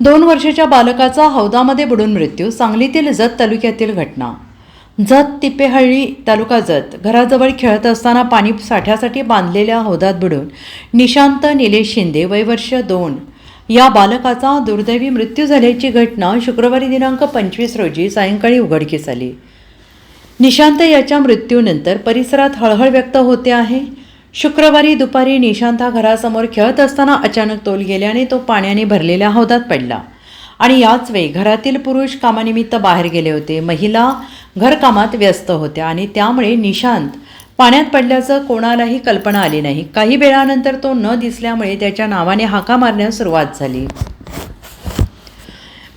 दोन वर्षाच्या बालकाचा हौदामध्ये बुडून मृत्यू सांगलीतील जत तालुक्यातील घटना. जत तिपेहळ्ळी तालुका जत घराजवळ खेळत असताना पाणी साठ्यासाठी बांधलेल्या हौदात बुडून निशांत निलेश शिंदे वयवर्ष दोन. या बालकाचा दुर्दैवी मृत्यू झाल्याची घटना शुक्रवारी दिनांक पंचवीस रोजी सायंकाळी उघडकीस आली. निशांत याच्या मृत्यूनंतर परिसरात हळहळ व्यक्त होते आहे. शुक्रवारी दुपारी निशांत हा घरासमोर खेळत असताना अचानक तोल गेल्याने तो पाण्याने भरलेल्या हौदात पडला. आणि याच वेळी घरातील पुरुष कामानिमित्त बाहेर गेले होते. महिला घरकामात व्यस्त होत्या आणि त्यामुळे निशांत पाण्यात पडल्याचं कोणालाही कल्पना आली नाही. काही वेळानंतर तो न दिसल्यामुळे त्याच्या नावाने हाका मारण्यास सुरुवात झाली.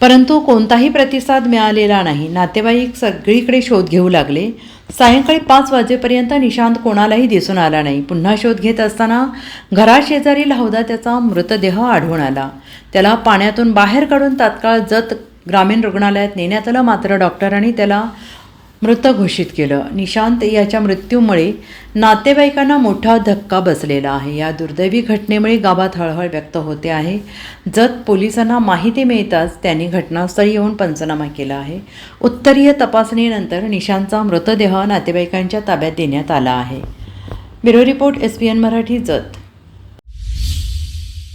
परंतु कोणताही प्रतिसाद मिळालेला नाही. नातेवाईक सगळीकडे शोध घेऊ लागले. सायंकाळी पाच वाजेपर्यंत निशांत कोणालाही दिसून आला नाही. पुन्हा शोध घेत असताना घराशेजारील हौदा त्याचा मृतदेह आढळून आला. त्याला पाण्यातून बाहेर काढून तात्काळ जत ग्रामीण रुग्णालयात नेण्यात आलं. मात्र डॉक्टरांनी त्याला मृत घोषित केलं. निशांत याच्या मृत्यूमुळे नातेवाईकांना मोठा धक्का बसलेला आहे. या दुर्दैवी घटनेमुळे गावात हळहळ व्यक्त होते आहे. जत पोलिसांना माहिती मिळताच त्यांनी घटनास्थळी येऊन पंचनामा केला आहे. उत्तरीय तपासणीनंतर निशांतचा मृतदेह नातेवाईकांच्या ताब्यात देण्यात आला आहे. Bureau report S P N Marathi Jath.